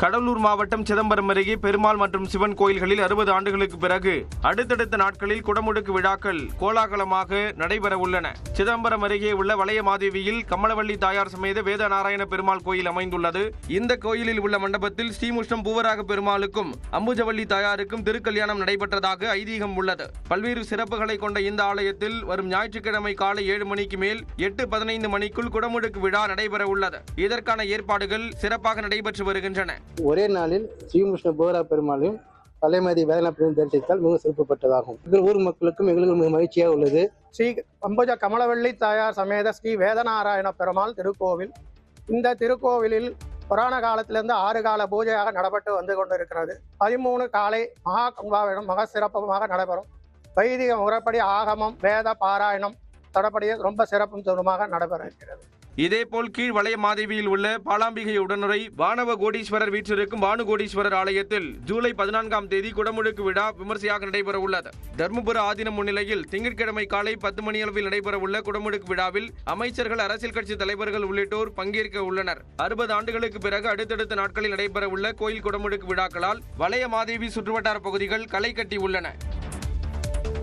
கடலூர் மாவட்டம் சிதம்பரம் அருகே பெருமாள் மற்றும் சிவன் கோயில்களில் அறுபது ஆண்டுகளுக்கு பிறகு அடுத்தடுத்த நாட்களில் குடமுடுக்கு விழாக்கள் கோலாகலமாக நடைபெற உள்ளன சிதம்பரம் அருகே உள்ள வளையமாதேவியில் கமலவள்ளி தாயார் சமேத வேத நாராயண பெருமாள் கோயில் அமைந்துள்ளது. இந்த கோயிலில் உள்ள மண்டபத்தில் ஸ்ரீமுஷ்ணம் பூவராக பெருமாளுக்கும் அம்புஜவள்ளி தாயாருக்கும் திருக்கல்யாணம் நடைபெற்றதாக ஐதீகம் உள்ளது. பல்வேறு சிறப்புகளை கொண்ட இந்த ஆலயத்தில் வரும் ஞாயிற்றுக்கிழமை காலை ஏழு மணிக்கு மேல் எட்டு பதினைந்து மணிக்குள் குடமுடுக்கு விழா நடைபெற உள்ளது இதற்கான ஏற்பாடுகள் சிறப்பாக நடைபெற்று வருகின்றன. ஒரே நாளில் ஸ்ரீகிருஷ்ண போகரா பெருமாளையும் தலைமதி வேதனா தரிசித்தால் மிகவும் சிறப்புப்பட்டதாகும். எங்கள் ஊர் மக்களுக்கும் எங்களுக்கு மிக மகிழ்ச்சியாக உள்ளது. ஸ்ரீ அம்புஜ கமலவள்ளி தாயார் சமேத ஸ்ரீ வேதநாராயண பெருமாள் திருக்கோவில். இந்த திருக்கோவிலில் புராண காலத்திலிருந்து ஆறு கால பூஜையாக நடப்பட்டு வந்து கொண்டிருக்கிறது. பதிமூணு காலை மகா கும்பாவிடம் மக சிறப்புமாக நடைபெறும். வைதிக முறைப்படி ஆகமம் வேத பாராயணம் தொடர்படி ரொம்ப சிறப்பும் தூரமாக நடைபெற இருக்கிறது இதேபோல் கீழ் வளைய மாதேவியில் உள்ள பாலாம்பிகை உடனுரை வானவ கோடீஸ்வரர் வீற்றிருக்கும் வானுகோடீஸ்வரர் ஆலயத்தில் ஜூலை பதினான்காம் தேதி குடமுழுக்கு விழா விமர்சையாக நடைபெற உள்ளது தர்மபுர ஆதீனம் முன்னிலையில் திங்கட்கிழமை காலை பத்து மணியளவில் நடைபெற உள்ள குடமுழுக்கு விழாவில் அமைச்சர்கள் அரசியல் கட்சி தலைவர்கள் உள்ளிட்டோர் பங்கேற்க உள்ளனர். அறுபது ஆண்டுகளுக்கு பிறகு அடுத்தடுத்த நாட்களில் நடைபெற உள்ள கோயில் குடமுழுக்கு விழாக்களால் வளைய மாதேவி சுற்றுவட்டார பகுதிகள் களை கட்டி உள்ளன.